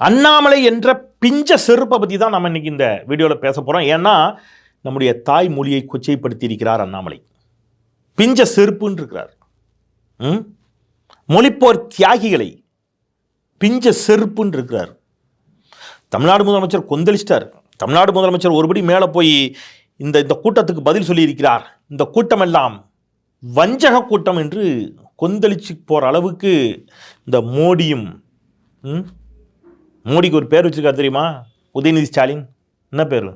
அண்ணாமலை என்ற பிஞ்ச செருப்பை பற்றி தான் நம்ம இன்னைக்கு இந்த வீடியோவில் பேச போகிறோம் ஏன்னா நம்முடைய தாய் மொழியை கொச்சைப்படுத்தி இருக்கிறார் அண்ணாமலை. பிஞ்ச செருப்புன்னு இருக்கிறார். ம்? மொழிப்போர் தியாகிகளை பிஞ்ச செருப்புன்னு இருக்கிறார். தமிழ்நாடு முதலமைச்சர் கொந்தளிச்சிட்டார். தமிழ்நாடு முதலமைச்சர் ஒருபடி மேலே போய் இந்த இந்த கூட்டத்துக்கு பதில் சொல்லியிருக்கிறார். இந்த கூட்டமெல்லாம் வஞ்சக கூட்டம் என்று கொந்தளிச்சு போகிற அளவுக்கு இந்த மோடியும் ம்? மோடிக்கு ஒரு பேர் வச்சுருக்காரு தெரியுமா? உதயநிதி ஸ்டாலின். என்ன பேர்?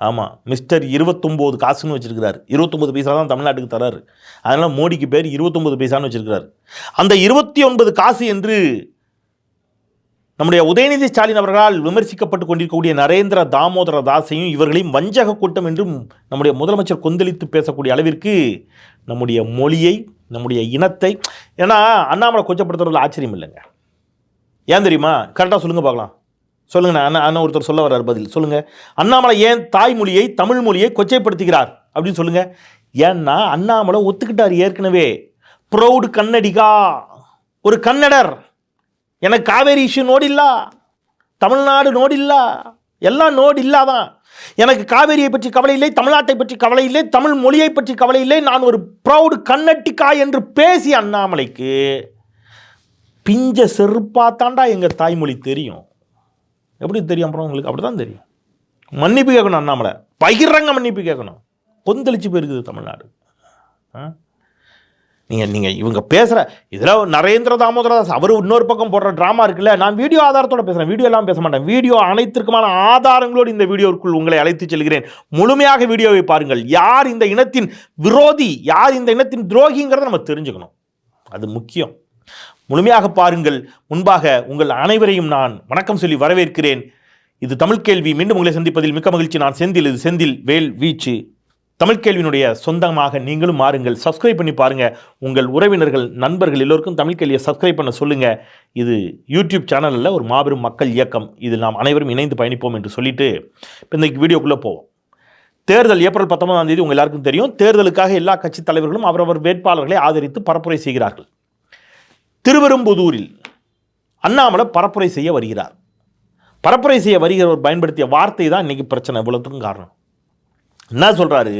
ஆமாம் மிஸ்டர் இருபத்தொம்போது காசுன்னு வச்சுருக்கிறார். இருபத்தொம்போது பைசா தான் தமிழ்நாட்டுக்கு தராரு. அதனால் மோடிக்கு பேர் இருபத்தொம்போது பைசான்னு வச்சுருக்கிறார். அந்த இருபத்தி ஒன்பது காசு என்று நம்முடைய உதயநிதி ஸ்டாலின் அவர்களால் விமர்சிக்கப்பட்டு கொண்டிருக்கக்கூடிய நரேந்திர தாமோதர தாஸையும் இவர்களையும் வஞ்சக கூட்டம் என்றும் நம்முடைய முதலமைச்சர் கொந்தளித்து பேசக்கூடிய அளவிற்கு நம்முடைய மொழியை நம்முடைய இனத்தை ஏன்னா அண்ணாமலை கொச்சப்படுத்துறதுல ஆச்சரியம் இல்லைங்க. ஏன் தெரியுமா? கரெக்டாக சொல்லுங்க பார்க்கலாம். சொல்லுங்க அண்ணா அண்ணா ஒருத்தர் சொல்ல வர்றார் பதில். சொல்லுங்க. அண்ணாமலை ஏன் தாய்மொழியை தமிழ் மொழியை கொச்சைப்படுத்துகிறார்? அப்படின்னு சொல்லுங்க. ஏன்னா அண்ணாமலை ஒத்துக்கிட்டார் ஏற்கனவே. ப்ரௌடு கன்னடிகா ஒரு கன்னடர். எனக்கு காவேரி இஷ்யூ நோடில்லா. தமிழ்நாடு நோடில்லா. எல்லாம் நோடு இல்லாதான் எனக்கு காவேரியை பற்றி கவலை இல்லை தமிழ்நாட்டை பற்றி கவலை இல்லை தமிழ் மொழியை பற்றி கவலை இல்லை. நான் ஒரு ப்ரௌடு கன்னட்டிகா என்று பேசி அண்ணாமலைக்கு பிஞ்ச செருப்பாத்தாண்டா எங்கள் தாய்மொழி தெரியும். எப்படி தெரியும் அப்புறம் உங்களுக்கு? அப்படி தான் தெரியும். மன்னிப்பு கேட்கணும் அண்ணாமலை. பகிரங்க மன்னிப்பு கேட்கணும். கொந்தளிச்சு போயிருக்குது தமிழ்நாடு. நீங்கள் நீங்கள் இவங்க பேசுகிற இதில் நரேந்திர தாமோதரதாஸ் அவர் இன்னொரு பக்கம் போடுற ட்ராமா இருக்குல்ல? நான் வீடியோ ஆதாரத்தோட பேசுகிறேன் வீடியோ எல்லாம் பேச மாட்டேன். வீடியோ அனைத்திற்குமான ஆதாரங்களோடு இந்த வீடியோவுக்குள் உங்களை அழைத்து செல்கிறேன். முழுமையாக வீடியோவை பாருங்கள். யார் இந்த இனத்தின் விரோதி யார் இந்த இனத்தின் துரோகிங்கிறத நம்ம தெரிஞ்சுக்கணும். அது முக்கியம். முழுமையாக பாருங்கள். முன்பாக உங்கள் அனைவரையும் நான் வணக்கம் சொல்லி வரவேற்கிறேன். இது தமிழ் கேள்வி. மீண்டும் உங்களை சந்திப்பதில் மிக்க மகிழ்ச்சி. நான் செந்தில். இது செந்தில் வேல் வீச்சு. தமிழ் கேள்வியினுடைய சொந்தமாக நீங்களும் மாறுங்கள். சப்ஸ்கிரைப் பண்ணி பாருங்கள் உங்கள் உறவினர்கள் நண்பர்கள் எல்லோருக்கும் தமிழ் கேள்வியை சப்ஸ்கிரைப் பண்ண சொல்லுங்கள் இது யூடியூப் சேனலில் ஒரு மாபெரும் மக்கள் இயக்கம். இதில் நாம் அனைவரும் இணைந்து பயணிப்போம் என்று சொல்லிட்டு இப்போ இந்த வீடியோக்குள்ளே போவோம். தேர்தல் ஏப்ரல் பத்தொன்பதாம் தேதி உங்கள் எல்லாருக்கும் தெரியும். தேர்தலுக்காக எல்லா கட்சித் தலைவர்களும் அவரவர் வேட்பாளர்களை ஆதரித்து பரப்புரை செய்கிறார்கள். திருவெரும்புதூரில் அண்ணாமலை பரப்புரை செய்ய வருகிறார். பரப்புரை செய்ய வருகிறவர் பயன்படுத்திய வார்த்தை தான் இன்றைக்கி பிரச்சனை. இவ்வளோத்துக்கும் காரணம். என்ன சொல்கிறாரு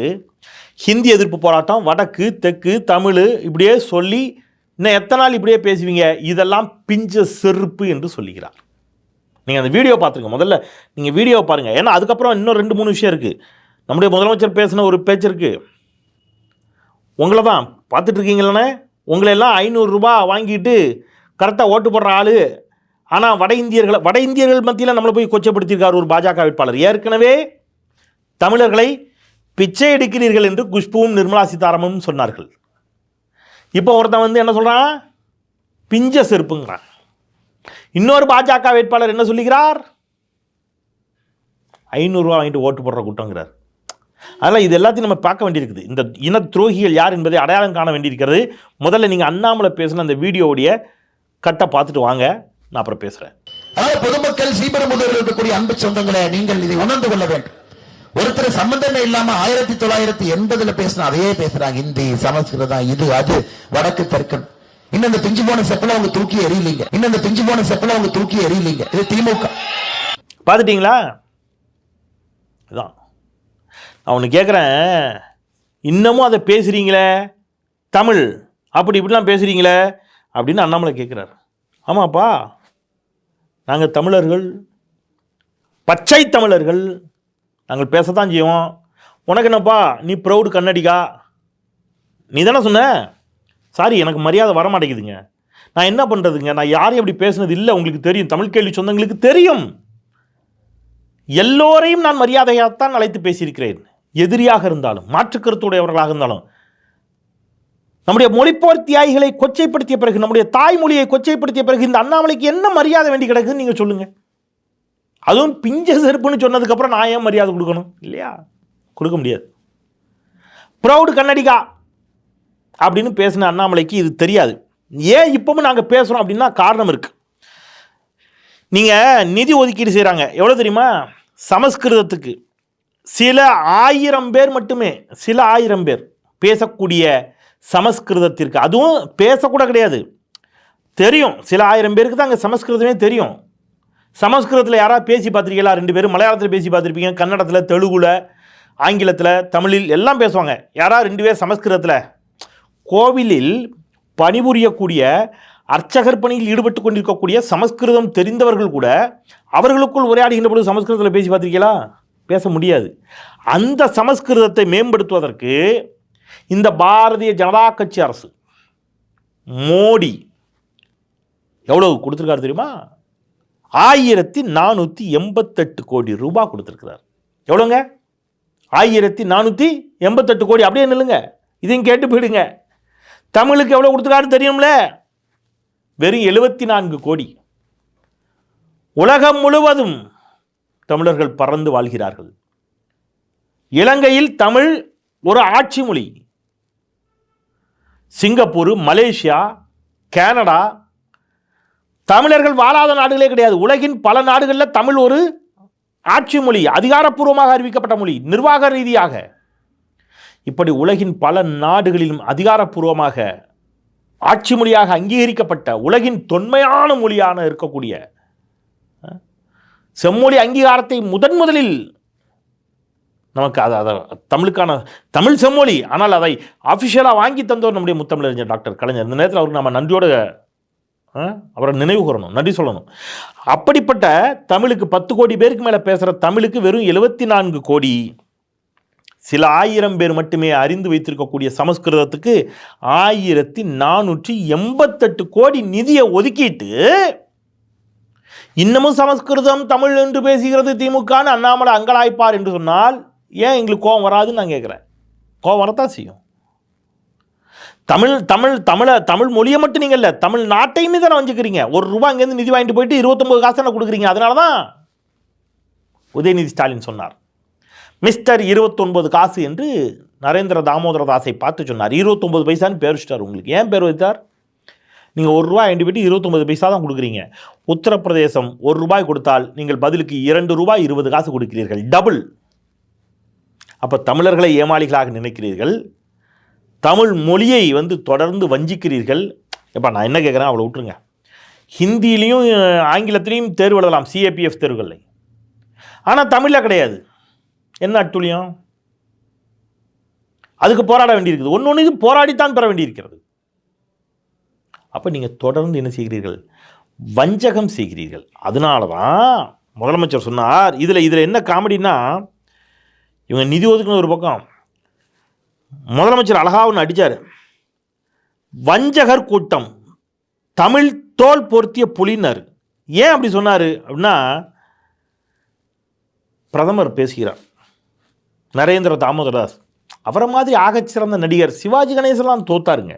ஹிந்தி எதிர்ப்பு போராட்டம் வடக்கு தெற்கு தமிழ் இப்படியே சொல்லி இன்னும் எத்தனை நாள் இப்படியே பேசுவீங்க? இதெல்லாம் பிஞ்ச செருப்பு என்று சொல்லுகிறார். நீங்கள் அந்த வீடியோ பார்த்துருங்க. முதல்ல நீங்கள் வீடியோ பாருங்கள் ஏன்னா அதுக்கப்புறம் இன்னும் ரெண்டு மூணு விஷயம் இருக்குது நம்முடைய முதலமைச்சர் பேசின ஒரு பேச்சு இருக்குது உங்களை தான் பார்த்துட்ருக்கீங்களே உங்களெல்லாம் ஐநூறுரூபா வாங்கிட்டு கரெக்டாக ஓட்டு போடுற ஆள். ஆனால் வட இந்தியர்களை வட இந்தியர்கள் மத்தியில் நம்மளை போய் கொச்சப்படுத்தியிருக்கார் ஒரு பாஜக வேட்பாளர். ஏற்கனவே தமிழர்களை பிச்சை எடுக்கிறீர்கள் என்று குஷ்புவும் நிர்மலா சீதாராமனும் சொன்னார்கள். இப்போ ஒருத்தன் வந்து என்ன சொல்கிறான் பிஞ்ச செருப்புங்கிறான். இன்னொரு பாஜக வேட்பாளர் என்ன சொல்லுகிறார் ஐநூறுரூவா வாங்கிட்டு ஓட்டு போடுற கூட்டங்கிறார் அதனால் இது எல்லாத்தையும் நம்ம பார்க்க வேண்டியிருக்குது. இந்த இன துரோகிகள் யார் என்பதை அடையாளம் காண வேண்டியிருக்கிறது. முதல்ல நீங்கள் அண்ணாமலை பேசின அந்த வீடியோவுடைய கட்டை பார்த்துட்டு வாங்க. நான் அப்புறம் பேசுகிறேன் அதாவது பொதுமக்கள் ஸ்ரீபெரும்புதூரில் இருக்கக்கூடிய அன்பு சொந்தங்களே நீங்கள் இதை உணர்ந்து கொள்ள வேண்டும். ஒருத்தர் சம்பந்தமே இல்லாம ஆயிரத்தி தொள்ளாயிரத்தி எண்பதுல பேசின அதையே பேசுறாங்க. ஹிந்தி சமஸ்கிருதம் இது அது வடக்கு தெற்கன் இன்னும் இந்த பிஞ்சு போன செப்பல அவங்க தூக்கி எறியலீங்க. இன்னும் இந்த பிஞ்சு போன செப்பல அவங்க தூக்கி எறியலீங்க. இது திமுக. பார்த்துட்டிங்களா? இதான். அவனு கேட்குறேன் இன்னமும் அதை பேசுகிறீங்களே தமிழ் அப்படி இப்படிலாம் பேசுகிறீங்களே அப்படின்னு அண்ணாமலை கேட்குறாரு ஆமாப்பா நாங்கள் தமிழர்கள் பச்சை தமிழர்கள் நாங்கள் பேசத்தான் செய்வோம். உனக்கு என்னப்பா நீ ப்ரௌடு கண்ணடிக்கா? நீ தானே சொன்ன? சாரி எனக்கு மரியாதை வர மாட்டேங்குதுங்க நான் என்ன பண்ணுறதுங்க நான் யாரையும் அப்படி பேசுனது இல்லை. உங்களுக்கு தெரியும். தமிழ் கேள்வி சொந்தங்களுக்கு தெரியும். எல்லோரையும் நான் மரியாதையாகத்தான் அழைத்து பேசியிருக்கிறேன். எதிரியாக இருந்தாலும் மாற்றுக் கருத்துடையவர்களாக இருந்தாலும் நம்முடைய மொழிப்போர் தியாகிகளை கொச்சைப்படுத்திய பிறகு நம்முடைய தாய்மொழியை கொச்சைப்படுத்திய பிறகு இந்த அண்ணாமலைக்கு என்ன மரியாதை வேண்டி கிடக்குன்னு நீங்கள் சொல்லுங்கள் அதுவும் பிஞ்ச செருப்புன்னு சொன்னதுக்கப்புறம் நான் ஏன் மரியாதை கொடுக்கணும்? இல்லையா? கொடுக்க முடியாது. ப்ரௌடு கன்னடிகா அப்படின்னு பேசின அண்ணாமலைக்கு இது தெரியாது. ஏன் இப்பவும் நாங்கள் பேசுகிறோம் அப்படின்னா காரணம் இருக்குது நீங்கள் நிதி ஒதுக்கீடு செய்கிறாங்க எவ்வளோ தெரியுமா? சமஸ்கிருதத்துக்கு. சில ஆயிரம் பேர் மட்டுமே சில ஆயிரம் பேர் பேசக்கூடிய சமஸ்கிருதத்திற்கு அதுவும் பேசக்கூட கிடையாது. தெரியும் சில ஆயிரம் பேருக்கு தான் அங்கே சமஸ்கிருதமே தெரியும். சமஸ்கிருதத்தில் யாராவது பேசி பார்த்துருக்கீங்களா? ரெண்டு பேரும் மலையாளத்தில் பேசி பார்த்துருப்பீங்க கன்னடத்தில் தெலுங்குல ஆங்கிலத்தில் தமிழில் எல்லாம் பேசுவாங்க. யாராவது ரெண்டு பேர் சமஸ்கிருதத்தில். கோவிலில் பணிபுரியக்கூடிய அர்ச்சகர் பணியில் ஈடுபட்டு கொண்டிருக்கக்கூடிய சமஸ்கிருதம் தெரிந்தவர்கள் கூட அவர்களுக்குள் உரையாடுகின்ற பொழுது சமஸ்கிருதத்தில் பேசி பார்த்துருக்கீங்களா? பேச முடியாது. அந்த சமஸ்கிருதத்தை மேம்படுத்துவதற்கு இந்த பாரதிய ஜனதா கட்சி அரசு மோடி எவ்வளவு கொடுத்துருக்காரு தெரியுமா? ஆயிரத்தி நானூற்றி எண்பத்தெட்டு கோடி ரூபாய் கொடுத்துருக்கிறார். எவ்வளோங்க ஆயிரத்தி நானூற்றி எண்பத்தெட்டு கோடி. அப்படியே நில்லுங்க. இதையும் கேட்டு போயிடுங்க. தமிழுக்கு எவ்வளோ கொடுத்துருக்காருன்னு தெரியும்ல? வெறும் எழுபத்தி நான்கு கோடி. உலகம் முழுவதும் தமிழர்கள் பறந்து வாழ்கிறார்கள். இலங்கையில் தமிழ் ஒரு ஆட்சி மொழி. சிங்கப்பூர் மலேசியா கனடா தமிழர்கள் வாழாத நாடுகளே கிடையாது. உலகின் பல நாடுகளில் தமிழ் ஒரு ஆட்சி மொழி அதிகாரப்பூர்வமாக அறிவிக்கப்பட்ட மொழி நிர்வாக ரீதியாக. இப்படி உலகின் பல நாடுகளிலும் அதிகாரப்பூர்வமாக ஆட்சி மொழியாக அங்கீகரிக்கப்பட்ட உலகின் தொன்மையான மொழியான இருக்கக்கூடிய செம்மொழி அங்கீகாரத்தை முதன் முதலில் நமக்கு அதை அதை தமிழுக்கான தமிழ் செம்மொழி. ஆனால் அதை அஃபிஷியலாக வாங்கி தந்தவர் நம்முடைய முத்தமிழறிஞர் டாக்டர் கலைஞர். இந்த நேரத்தில் அவருக்கு நம்ம நன்றியோட அவரை நினைவு கூறணும் நன்றி சொல்லணும். அப்படிப்பட்ட தமிழுக்கு பத்து கோடி பேருக்கு மேலே பேசுகிற தமிழுக்கு வெறும் எழுபத்தி நான்கு கோடி. சில ஆயிரம் பேர் மட்டுமே அறிந்து வைத்திருக்கக்கூடிய சமஸ்கிருதத்துக்கு ஆயிரத்தி நானூற்றி எண்பத்தெட்டு கோடி நிதியை ஒதுக்கிட்டு இன்னமும் சமஸ்கிருதம் தமிழ் என்று பேசுகிறது திமுகன்னு அண்ணாமலை அங்கலாய்ப்பார் என்று சொன்னால் ஏன் எங்களுக்கு கோபம் வராதுன்னு நான் கேட்குறேன். கோபம் வரத்தான் செய்யும். தமிழ் தமிழ் தமிழை தமிழ் மொழியை மட்டும் நீங்கள் இல்லை தமிழ் நாட்டையுமே தானே வஞ்சிக்கிறீங்க. ஒரு ரூபா அங்கேருந்து நிதி வாங்கிட்டு போயிட்டு இருபத்தொம்பது காசு தானே கொடுக்குறீங்க. அதனால தான் உதயநிதி ஸ்டாலின் சொன்னார். மிஸ்டர் இருபத்தொன்பது காசு என்று நரேந்திர தாமோதர தாஸை பார்த்து சொன்னார். இருபத்தொம்பது பைசான்னு பேர் வச்சிட்டார் உங்களுக்கு. ஏன் பேர் வைத்தார் நீங்கள் ஒரு ரூபாய் எண்டு போயிட்டு இருபத்தொம்பது பைசா தான் கொடுக்குறீங்க. உத்தரப்பிரதேசம் ஒரு ரூபாய் கொடுத்தால் நீங்கள் பதிலுக்கு இரண்டு ரூபாய் இருபது காசு கொடுக்கிறீர்கள். டபுள் அப்போ தமிழர்களை ஏமாளிகளாக நினைக்கிறீர்கள். தமிழ் மொழியை வந்து தொடர்ந்து வஞ்சிக்கிறீர்கள். எப்பா நான் என்ன கேட்குறேன் அவ்வளோ விட்டுருங்க. ஹிந்திலையும் ஆங்கிலத்திலையும் தேர்வு எழுதலாம். சிஏபிஎஃப் தேர்வுகளில். ஆனால் தமிழில் கிடையாது. என்ன அட்டுழியம்? அதுக்கு போராட வேண்டியிருக்குது. ஒன்று ஒன்று இது போராடித்தான் பெற வேண்டியிருக்கிறது. அப்போ நீங்கள் தொடர்ந்து என்ன செய்கிறீர்கள்? வஞ்சகம் செய்கிறீர்கள். அதனால தான் முதலமைச்சர் சொன்னார் இதில் இதில் என்ன காமெடின்னா இவங்க நிதி ஒதுக்குன ஒரு பக்கம். முதலமைச்சர் அழகா ஒன்று அடித்தார் வஞ்சகர் கூட்டம். தமிழ் தோல் பொருத்திய புலினர் ஏன் அப்படி சொன்னார்? அப்படின்னா பிரதமர் பேசுகிறார். நரேந்திர தாமோதரதாஸ். அவரை மாதிரி ஆகச்சிறந்த நடிகர் சிவாஜி கணேசன்லாம் தோத்தாருங்க.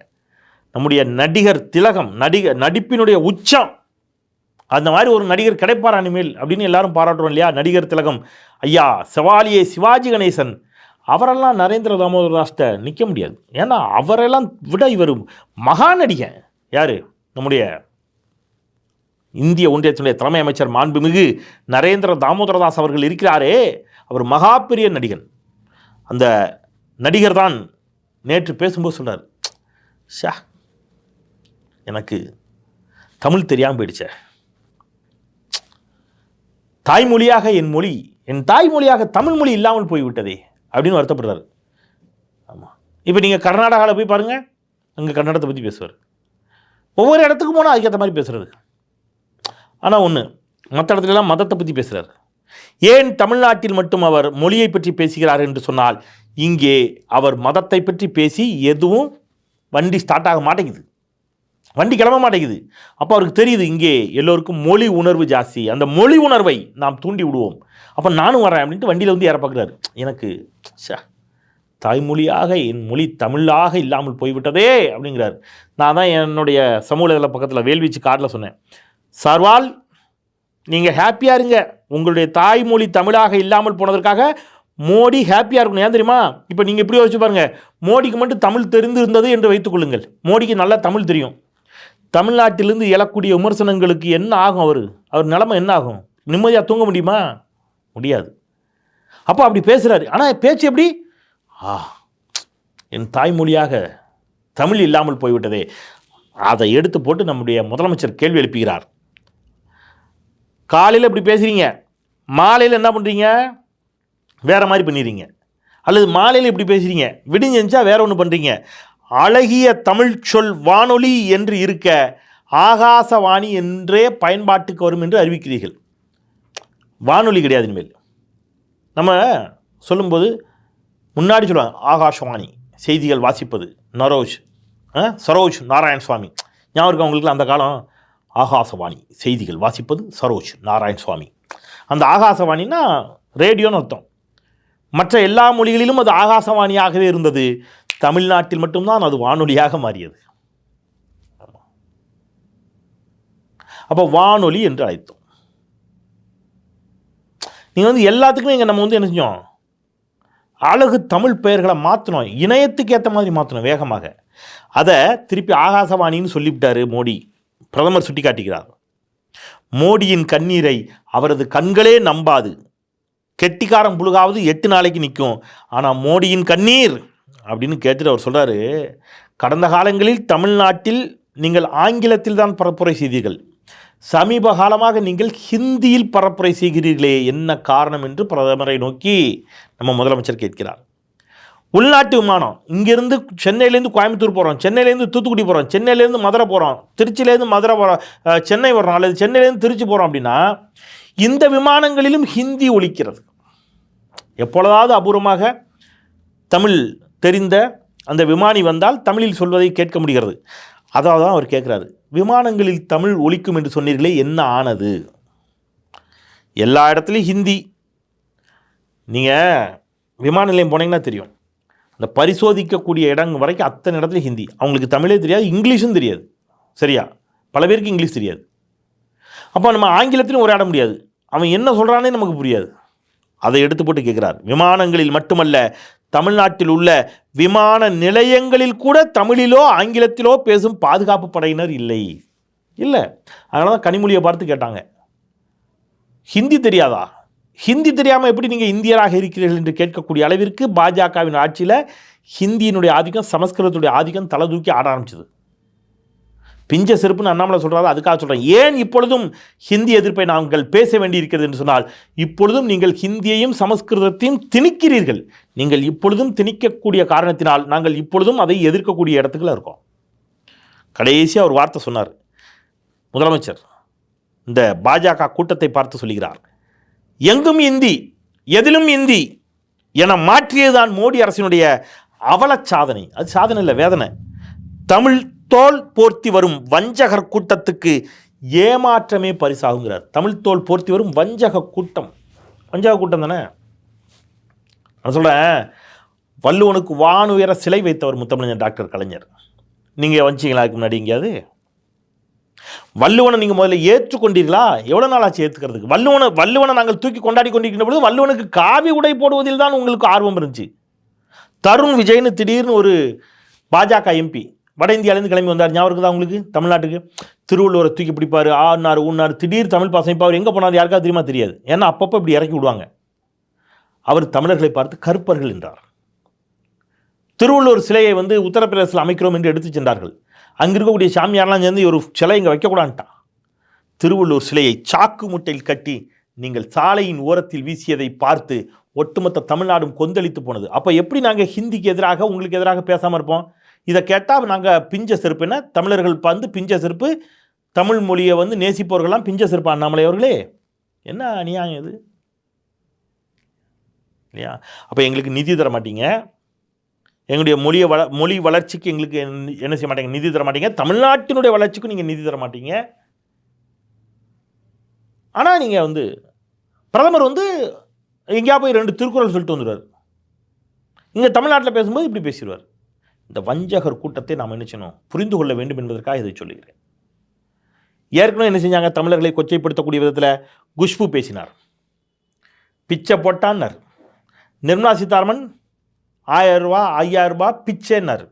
நம்முடைய நடிகர் திலகம் நடிகர் நடிப்பினுடைய உச்சம். அந்த மாதிரி ஒரு நடிகர் கிடைப்பார் அனிமேல் அப்படின்னு எல்லாரும் பாராட்டுறோம் இல்லையா? நடிகர் திலகம். ஐயா செவாலியே சிவாஜி கணேசன். அவரெல்லாம் நரேந்திர தாமோதரதாஸ்ட்ட நிற்க முடியாது. ஏன்னா அவரெல்லாம் விட இவர் மகா நடிகன் யார்? நம்முடைய இந்திய ஒன்றியத்தினுடைய தலைமை அமைச்சர் மாண்புமிகு நரேந்திர தாமோதரதாஸ் அவர்கள் இருக்கிறாரே. அவர் மகா பெரிய நடிகன். அந்த நடிகர் தான் நேற்று பேசும்போது சொன்னார் ஷா எனக்கு தமிழ் தெரியாமல் போயிடுச்சே. தாய்மொழியாக என் மொழி என் தாய்மொழியாக தமிழ் மொழி இல்லாமல் போய்விட்டதே அப்படின்னு வருத்தப்படுறாரு. ஆமாம் இப்போ நீங்கள் கர்நாடகாவில் போய் பாருங்கள் அங்கே கன்னடத்தை பற்றி பேசுவார். ஒவ்வொரு இடத்துக்கு போனால் அதுக்கேற்ற மாதிரி பேசுகிறது ஆனால் ஒன்று மற்ற இடத்துலலாம் மதத்தை பற்றி பேசுகிறார் ஏன் தமிழ்நாட்டில் மட்டும் அவர் மொழியை பற்றி பேசுகிறார் என்று சொன்னால் இங்கே அவர் மதத்தை பற்றி பேசி எதுவும் வண்டி ஸ்டார்ட் ஆக மாட்டேங்குது. வண்டி கிளம்ப மாட்டேங்குது அப்போ அவருக்கு தெரியுது இங்கே எல்லோருக்கும் மொழி உணர்வு ஜாஸ்தி. அந்த மொழி உணர்வை நாம் தூண்டி விடுவோம். அப்போ நானும் வரேன் அப்படின்ட்டு வண்டியில் வந்து ஏற பார்க்குறாரு. எனக்கு ச்சே தாய்மொழியாக என் மொழி தமிழாக இல்லாமல் போய்விட்டதே அப்படிங்கிறார். நான் தான் என்னுடைய சமூக பக்கத்தில் வேல்வீச்சு கார்டில் சொன்னேன். சர்வால் நீங்கள் ஹாப்பியாக இருங்க. உங்களுடைய தாய்மொழி தமிழாக இல்லாமல் போனதற்காக மோடி ஹாப்பியாக இருக்கணும். ஏன் தெரியுமா? இப்போ நீங்கள் இப்படி யோசிச்சு பாருங்கள் மோடிக்கு மட்டும் தமிழ் தெரிந்திருந்தது என்று வைத்துக்கொள்ளுங்கள் மோடிக்கு நல்லா தமிழ் தெரியும். தமிழ்நாட்டிலிருந்து எழக்கூடிய விமர்சனங்களுக்கு என்ன ஆகும் அவர்? அவர் நிலைமை என்ன ஆகும்? நிம்மதியாக தூங்க முடியுமா? முடியாது. அப்போ அப்படி பேசுகிறாரு ஆனால் பேச்சு எப்படி? ஆ என் தாய்மொழியாக தமிழ் இல்லாமல் போய்விட்டதே. அதை எடுத்து போட்டு நம்முடைய முதலமைச்சர் கேள்வி எழுப்புகிறார். காலையில் இப்படி பேசுகிறீங்க மாலையில் என்ன பண்ணுறீங்க வேறு மாதிரி பண்ணிடுறீங்க அல்லது மாலையில் இப்படி பேசுகிறீங்க விடிஞ்சா வேற ஒன்று பண்ணுறீங்க அழகிய தமிழ் சொல் வானொலி என்று இருக்க ஆகாசவாணி என்றே பயன்பாட்டுக்கு வரும் என்று அறிவிக்கிறீர்கள். வானொலி கிடையாது இனிமேல். நம்ம சொல்லும்போது முன்னாடி சொல்லுவாங்க ஆகாஷவாணி செய்திகள் வாசிப்பது. நரோஜ் ஆ, சரோஜ் நாராயண் சுவாமி ஞாபகம் இருக்கா அவங்களுக்கு அந்த காலம்? ஆகாசவாணி. செய்திகள் வாசிப்பது சரோஜ் நாராயண் சுவாமி அந்த ஆகாசவாணின்னா ரேடியோன்னு அர்த்தம். மற்ற எல்லா மொழிகளிலும் அது ஆகாசவாணியாகவே இருந்தது. தமிழ்நாட்டில் மட்டும்தான் அது வானொலியாக மாறியது. அப்போ வானொலி என்று அழைத்தோம். நீங்கள் வந்து எல்லாத்துக்குமே இங்கே நம்ம வந்து என்ன செஞ்சோம்? அழகு தமிழ் பெயர்களை மாற்றணும் இணையத்துக்கு ஏற்ற மாதிரி மாற்றணும் வேகமாக. அதை திருப்பி ஆகாசவாணின்னு சொல்லிவிட்டாரு மோடி. பிரதமர் சுட்டி காட்டுகிறார் மோடியின் கண்ணீரை அவரது கண்களே நம்பாது. கெட்டிக்காரம் புழுகாவது எட்டு நாளைக்கு நிற்கும். ஆனால் மோடியின் கண்ணீர் அப்படின்னு கேட்டுட்டு அவர் சொல்கிறாரு கடந்த காலங்களில் தமிழ்நாட்டில் நீங்கள் ஆங்கிலத்தில் தான் பரப்புரை செய்தீர்கள். சமீப காலமாக நீங்கள் ஹிந்தியில் பரப்புரை செய்கிறீர்களே என்ன காரணம்? என்று பிரதமரை நோக்கி நம்ம முதலமைச்சர் கேட்கிறார். உள்நாட்டு விமானம். இங்கேருந்து சென்னையிலேருந்து கோயம்புத்தூர் போகிறோம் சென்னையிலேருந்து தூத்துக்குடி போகிறோம் சென்னையிலேருந்து மதுரை போகிறோம் திருச்சியிலேருந்து மதுரை போகிறோம் சென்னை வர்றோம். அல்லது சென்னையிலேருந்து திருச்சி போகிறோம் அப்படின்னா இந்த விமானங்களிலும் ஹிந்தி ஒழிக்கிறது எப்பொழுதாவது அபூர்வமாக தமிழ் தெரிந்த அந்த விமானி வந்தால் தமிழில் சொல்வதை கேட்க முடிகிறது. அதாவது தான் அவர் கேட்குறாரு விமானங்களில் தமிழ் ஒழிக்கும் என்று சொன்னீர்களே என்ன ஆனது? எல்லா இடத்துலையும் ஹிந்தி. நீங்கள் விமான நிலையம் போனீங்கன்னா தெரியும். அந்த பரிசோதிக்கக்கூடிய இடம் வரைக்கும் அத்தனை இடத்துல ஹிந்தி. அவங்களுக்கு தமிழே தெரியாது இங்கிலீஷும் தெரியாது. சரியா? பல பேருக்கு இங்கிலீஷ் தெரியாது. அப்போ நம்ம ஆங்கிலத்திலும் உரையாட முடியாது. அவன் என்ன சொல்கிறானே நமக்கு புரியாது. அதை எடுத்து போட்டு கேட்குறார். விமானங்களில் மட்டுமல்ல தமிழ்நாட்டில் உள்ள விமான நிலையங்களில் கூட தமிழிலோ ஆங்கிலத்திலோ பேசும் பாதுகாப்பு படையினர் இல்லை. இல்லை. அதனால தான் கனிமொழியை பார்த்து கேட்டாங்க. ஹிந்தி தெரியாதா? ஹிந்தி தெரியாமல் எப்படி நீங்கள் இந்தியராக இருக்கிறீர்கள் என்று கேட்கக்கூடிய அளவிற்கு பாஜகவின் ஆட்சியில் ஹிந்தியினுடைய ஆதிக்கம் சமஸ்கிருதத்துடைய ஆதிக்கம் தலை தூக்கி ஆட ஆரம்பிச்சது. பிஞ்ச செருப்புன்னு அண்ணாமலை சொல்கிறாரு அதுக்காக சொல்கிறேன் ஏன் இப்பொழுதும் ஹிந்தி எதிர்ப்பை நாங்கள் பேச வேண்டியிருக்கிறது என்று சொன்னால் இப்பொழுதும் நீங்கள் ஹிந்தியையும் சமஸ்கிருதத்தையும் திணிக்கிறீர்கள். நீங்கள் இப்பொழுதும் திணிக்கக்கூடிய காரணத்தினால் நாங்கள் இப்பொழுதும் அதை எதிர்க்கக்கூடிய இடத்துக்குள்ள இருக்கோம். கடைசியாக ஒரு வார்த்தை சொன்னார். முதலமைச்சர் இந்த பாஜக கூட்டத்தை பார்த்து சொல்கிறார் எங்கும் இந்தி எதிலும் இந்தி என மாற்றியதுதான் மோடி அரசினுடைய அவலச் சாதனை. அது சாதனை இல்லை வேதனை. தமிழ் தோல் போர்த்தி வரும் வஞ்சகர் கூட்டத்துக்கு ஏமாற்றமே பரிசாகுங்கிறார். தமிழ் தோல் போர்த்தி வரும் வஞ்சக கூட்டம். வஞ்சக கூட்டம் தானே? நான் சொல்கிறேன் வள்ளுவனுக்கு வானுயர சிலை வைத்தவர் முத்தமிழஞ்சர் டாக்டர் கலைஞர். நீங்கள் வஞ்சிங்களா அதுக்கு முன்னாடி எங்கேயாவது? வள்ளுவனை நீங்கள் முதல்ல ஏற்றுக்கொண்டீர்களா? எவ்வளோ நாள் ஆச்சு ஏற்றுக்கிறதுக்கு வள்ளுவனை வள்ளுவனை நாங்கள் தூக்கி கொண்டாடி கொண்டிருக்கின்ற பொழுது வள்ளுவனுக்கு காவி உடை போடுவதில் தான் உங்களுக்கு ஆர்வம் இருந்துச்சு. தருண் விஜய்னு திடீர்னு ஒரு பாஜக எம்பி வட இந்தியாவிலேருந்து கிளம்பி வந்தார். ஞாபகம் இருக்குதா உங்களுக்கு? தமிழ்நாட்டுக்கு? திருவள்ளுவரை தூக்கி பிடிப்பார். ஆனார் ஊன்னார் திடீர் தமிழ் பாசம். அவர் எங்கே போனார் யாருக்காவது தெரியுமா? தெரியாது. ஏன்னா அப்பப்போ இப்படி இறக்கி விடுவாங்க. அவர் தமிழர்களை பார்த்து கருப்பர்கள் என்றார். திருவள்ளுவர் சிலையை வந்து உத்தரப்பிரதேசத்தில் அமைக்கிறோம் என்று எடுத்து சென்றார்கள். அங்கே இருக்கக்கூடிய சாமியாரெலாம் சேர்ந்து ஒரு சிலை இங்கே வைக்கக்கூடாதுட்டான் திருவள்ளுவர் சிலையை சாக்கு முட்டையில் கட்டி நீங்கள் சாலையின் ஓரத்தில் வீசியதை பார்த்து ஒட்டுமொத்த தமிழ்நாடும் கொந்தளித்து போனது. அப்போ எப்படி நாங்கள் ஹிந்திக்கு எதிராக உங்களுக்கு எதிராக பேசாமல் இருப்போம்? இதை கேட்டால் நாங்கள் பிஞ்ச செருப்பு என்ன? தமிழர்கள் வந்து பிஞ்ச செருப்பு தமிழ் மொழியை வந்து நேசிப்பவர்கள்லாம் பிஞ்ச செருப்பு அண்ணாமலை அவர்களே? என்ன அநியாயம் இது? இல்லையா? அப்போ எங்களுக்கு நிதி தர மாட்டீங்க. எங்களுடைய மொழியை வள மொழி வளர்ச்சிக்கு எங்களுக்கு என்ன- என்ன செய்ய மாட்டீங்க? நிதி தர மாட்டீங்க. தமிழ்நாட்டினுடைய வளர்ச்சிக்கும் நீங்கள் நிதி தர மாட்டீங்க. ஆனால் நீங்கள் வந்து பிரதமர் வந்து எங்கேயா போய் ரெண்டு திருக்குறள் சொல்லிட்டு வந்துடுவார். இங்கே தமிழ்நாட்டில் பேசும்போது இப்படி பேசிடுவார். இந்த வஞ்சகர் கூட்டத்தை நாம் என்ன செய்யணும்? புரிந்து கொள்ள வேண்டும் என்பதற்காக இதை சொல்லுகிறேன். ஏற்கனவே என்ன செஞ்சாங்க? தமிழர்களை கொச்சைப்படுத்தக்கூடிய விதத்தில் குஷ்பு பேசினார். பிச்சை போட்டான்னார். நிர்மலா சீதாராமன் ஆயிரம் ரூபா ஐயாயிரம் ரூபாய் பிச்சைன்னார்.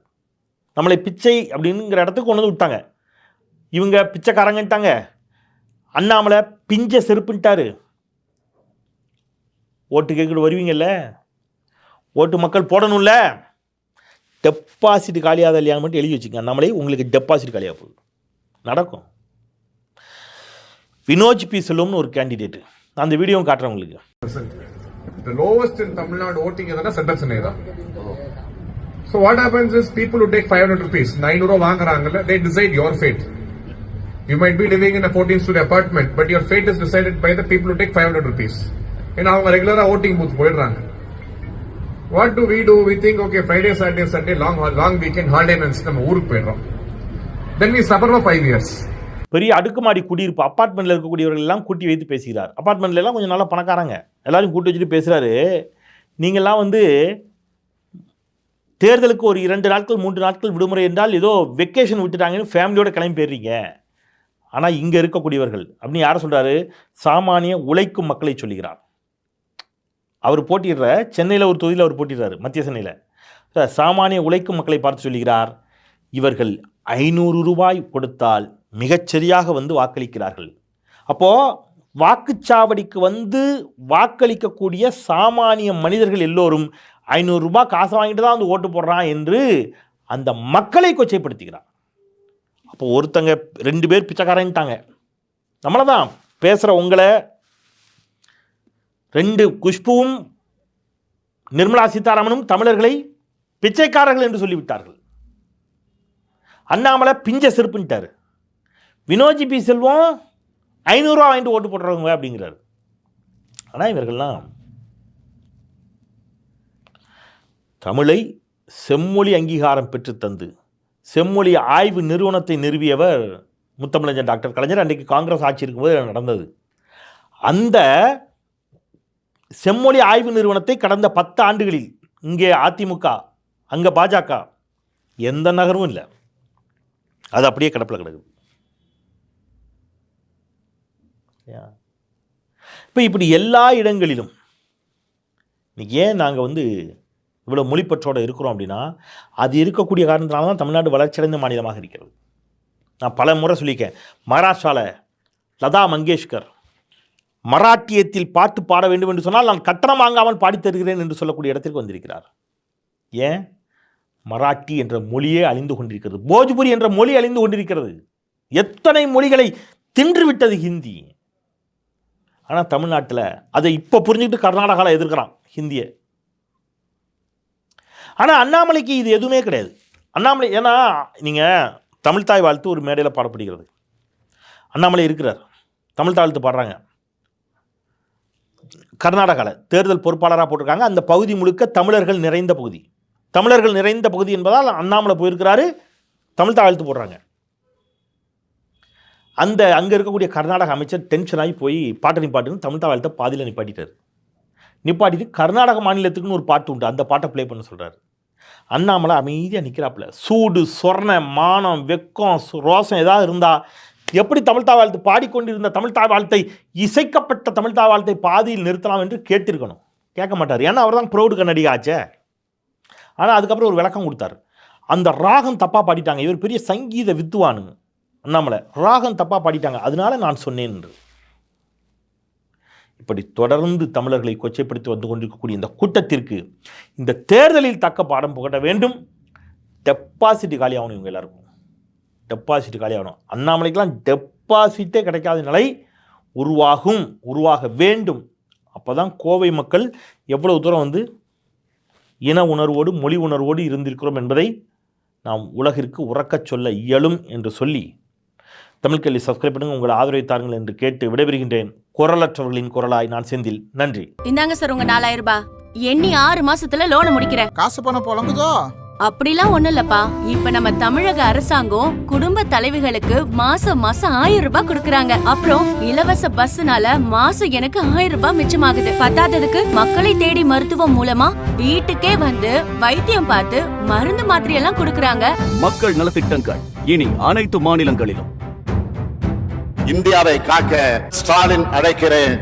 நம்மளை பிச்சை அப்படிங்கிற இடத்துக்கு கொண்டு வந்து விட்டாங்க. இவங்க பிச்சைக்காரங்கன்ட்டாங்க அண்ணாமலை பிஞ்ச செருப்புன்ட்டாரு. ஓட்டு கேட்கிட்டு வருவீங்கல்ல? ஓட்டு மக்கள் போடணும்ல? டெபாசிட் காலியாத இல்லையான்னு மட்டும் எழுதி வச்சுக்கோங்க நம்மளே உங்களுக்கு டெபாசிட் காலியாக போகுது நடக்கும் வினோஜ் பி செல்வம்னு ஒரு கேண்டிடேட்டு அந்த வீடியோ காட்டுறேன் உங்களுக்கு லோவஸ்ட் இன் தமிழ்நாடு ஓட்டிங் எதுனா சென்டர் சென்னை தான் so what happens is people take five hundred rupees நைநூறு வாங்குறாங்கல்ல they decide your fate you might be living in fourteen studio apartment but your fate is decided by the people take five hundred rupees ஏன்னா அவங்க ரெகுலரா voting booth போயிடுறாங்க what do we do we think okay Friday Saturday Sunday long long weekend holiday நினைச்சு நம்ம ஊருக்கு போயிடுறோம். Then we suffer for 5 years. பெரிய அடுக்குமாடி குடியிருப்பு அப்பார்ட்மெண்ட்டில் இருக்கக்கூடியவர்கள் எல்லாம் கூட்டி வைத்து பேசுகிறார். அப்பார்ட்மெண்ட்ல எல்லாம் கொஞ்சம் நல்லா பணக்காரங்க. எல்லாரும் கூட்டி வச்சுட்டு பேசுகிறாரு நீங்கள்லாம் வந்து தேர்தலுக்கு ஒரு இரண்டு நாட்கள் மூன்று நாட்கள் விடுமுறை என்றால் ஏதோ வெக்கேஷன் விட்டுட்டாங்கன்னு ஃபேமிலியோட கிளம்பி போயிடுறீங்க ஆனால் இங்கே இருக்கக்கூடியவர்கள் அப்படின்னு யாரை சொல்கிறாரு சாமானிய உழைக்கும் மக்களை சொல்லுகிறார். அவர் போட்டிடுற சென்னையில் ஒரு தொகுதியில் அவர் போட்டிடுறாரு மத்திய சென்னையில். சாமானிய உழைக்கும் மக்களை பார்த்து சொல்லுகிறார் இவர்கள் ஐநூறு ரூபாய் கொடுத்தால் மிகச்சரியாக வந்து வாக்களிக்கிறார்கள். அப்போது வாக்குச்சாவடிக்கு வந்து வாக்களிக்கக்கூடிய சாமானிய மனிதர்கள் எல்லோரும் ஐநூறுரூபா காசு காசை வாங்கிட்டு தான் வந்து ஓட்டு போடுறான் என்று அந்த மக்களை கொச்சைப்படுத்துகிறார். அப்போ ஒருத்தங்க ரெண்டு பேர் பிச்சைக்காரன்ட்டாங்க. நம்மளை தான் பேசுகிற உங்களை ரெண்டு குஷ்புவும் நிர்மலா சீதாராமனும் தமிழர்களை பிச்சைக்காரர்கள் என்று சொல்லிவிட்டார்கள். அண்ணாமலை பிஞ்ச செருப்புன்ட்டார். வினோஜி பி செல்வம் ஐநூறுரூவா வாங்கிட்டு ஓட்டு போடுறவங்க அப்படிங்கிறாரு. ஆனால் இவர்கள்லாம் தமிழை செம்மொழி அங்கீகாரம் பெற்று தந்து செம்மொழி ஆய்வு நிறுவனத்தை நிறுவியவர் முத்தமிழஞ்சன் டாக்டர். கலைஞர் அன்றைக்கு காங்கிரஸ் ஆட்சி இருக்கும்போது நடந்தது. அந்த செம்மொழி ஆய்வு நிறுவனத்தை கடந்த பத்து ஆண்டுகளில் இங்கே அதிமுக அங்கே பாஜக எந்த நகரமும் இல்லை. அது அப்படியே கிடப்பில் கிடக்குது. இப்போ இப்படி எல்லா இடங்களிலும் இன்றைக்கி ஏன் நாங்கள் வந்து இவ்வளோ மொழிப்பற்றோடு இருக்கிறோம் அப்படின்னா அது இருக்கக்கூடிய காரணத்தினால தான் தமிழ்நாடு வளர்ச்சியடைந்த மாநிலமாக இருக்கிறது. நான் பல முறை சொல்லியிருக்கேன். மகாராஷ்டிராவில் லதா மங்கேஷ்கர் மராட்டியத்தில் பாட்டு பாட வேண்டும் என்று சொன்னால் நான் கட்டணம் வாங்காமல் பாடி தருகிறேன் என்று சொல்லக்கூடிய இடத்திற்கு வந்திருக்கிறார். ஏன்? மராட்டி என்ற மொழியே அழிந்து கொண்டிருக்கிறது. போஜ்புரி என்ற மொழி அழிந்து கொண்டிருக்கிறது. எத்தனை மொழிகளை தின்றுவிட்டது ஹிந்தி. ஆனால் தமிழ்நாட்டில் அதை இப்போ புரிஞ்சுக்கிட்டு கர்நாடகாவில் எதிர்க்கிறான் ஹிந்தியை. ஆனால் அண்ணாமலைக்கு இது எதுவுமே கிடையாது. அண்ணாமலை ஏன்னா நீங்கள் தமிழ் தாய் வாழ்த்து ஒரு மேடையில் பாடப்படுகிறது. அண்ணாமலை இருக்கிறார். தமிழ் தாழ்த்து பாடுறாங்க. கர்நாடகாவில் தேர்தல் பொறுப்பாளராக போட்டிருக்காங்க. அந்த பகுதி முழுக்க தமிழர்கள் நிறைந்த பகுதி. தமிழர்கள் நிறைந்த பகுதி என்பதால் அண்ணாமலை போயிருக்கிறாரு தமிழ் தாழ்த்து போடுறாங்க. அந்த அங்கே இருக்கக்கூடிய கர்நாடக அமைச்சர் டென்ஷன் ஆகி போய் பாட்டு நிப்பாட்டுன்னு தமிழ் தாழ்த்தை பாதியில் நிப்பாட்டிட்டார். நிப்பாட்டிட்டு கர்நாடக மாநிலத்துக்குன்னு ஒரு பாட்டு உண்டு. அந்த பாட்டை ப்ளே பண்ண சொல்கிறாரு அண்ணாமலை அமைதியாக நிற்கிறாப்புல சூடு சொர்ண மானம் வெக்கம் ரோசம் ஏதாவது இருந்தால் எப்படி தமிழ் தாவாழ்த்து பாடிக்கொண்டிருந்த தமிழ் தாவாழ்த்தை இசைக்கப்பட்ட தமிழ் தாவாழ்த்தை பாதியில் நிறுத்தலாம் என்று கேட்டிருக்கணும். கேட்க மாட்டார். ஏன்னா அவர் தான் ப்ரௌடு கன்னடிகா ஆச்சே. ஆனால் அதுக்கப்புறம் ஒரு விளக்கம் கொடுத்தாரு. அந்த ராகம் தப்பாக பாடிட்டாங்க. இவர் பெரிய சங்கீத வித்துவானுங்க. அண்ணாமலை. ராகம் தப்பாக பாடிட்டாங்க. அதனால நான் சொன்னேன் என்று. இப்படி தொடர்ந்து தமிழர்களை கொச்சைப்படுத்தி வந்து கொண்டிருக்கக்கூடிய இந்த கூட்டத்திற்கு இந்த தேர்தலில் தக்க பாடம் புகட்ட வேண்டும். டெபாசிட் காலியாகணும் இவங்க எல்லாருக்கும். டெபாசிட் காலியாகணும். அண்ணாமலைக்கெல்லாம் டெபாசிட்டே கிடைக்காத நிலை உருவாகும் உருவாக வேண்டும். அப்போ தான் கோவை மக்கள் எவ்வளவு தூரம் வந்து இன உணர்வோடு மொழி உணர்வோடு இருந்திருக்கிறோம் என்பதை நாம் உலகிற்கு உறக்கச் சொல்ல இயலும் என்று சொல்லி தமிழ் கல்வி சப்ஸ்கிரைப் பண்ணுங்க உங்கள் ஆதரவை தாருங்கள் என்று கேட்டு விடைபெறுகின்றேன். குரலற்றவர்களின் குரலாய் நான் செந்தில். நன்றி. இந்தாங்க சார் உங்க நாலாயிரம் ரூபாய். எண்ணி ஆறு மாசத்துல லோனை முடிக்கிறேன். காசு பணம் புழங்குதோ அப்படிலாம் ஒண்ணு இல்லப்பா. இப்ப நம்ம தமிழக அரசாங்கம் குடும்ப தலைவிகளுக்கு மாசம் மாசம் ஆயிரம் ரூபாய் கொடுக்கறாங்க. அப்புறம் இலவச பஸ்னால மாசம் எனக்கு ஆயிரம் ரூபாய் மிச்சமாகுது. பத்தாததுக்கு மக்களை தேடி மருத்துவம் மூலமா வீட்டுக்கே வந்து வைத்தியம் பார்த்து மருந்து மாத்திரை எல்லாம் கொடுக்கறாங்க. மக்கள் நலத்திட்டங்கள் இனி அனைத்து மாநிலங்களிலும். இந்தியாவை காக்க ஸ்டாலின் அழைக்கிறேன்.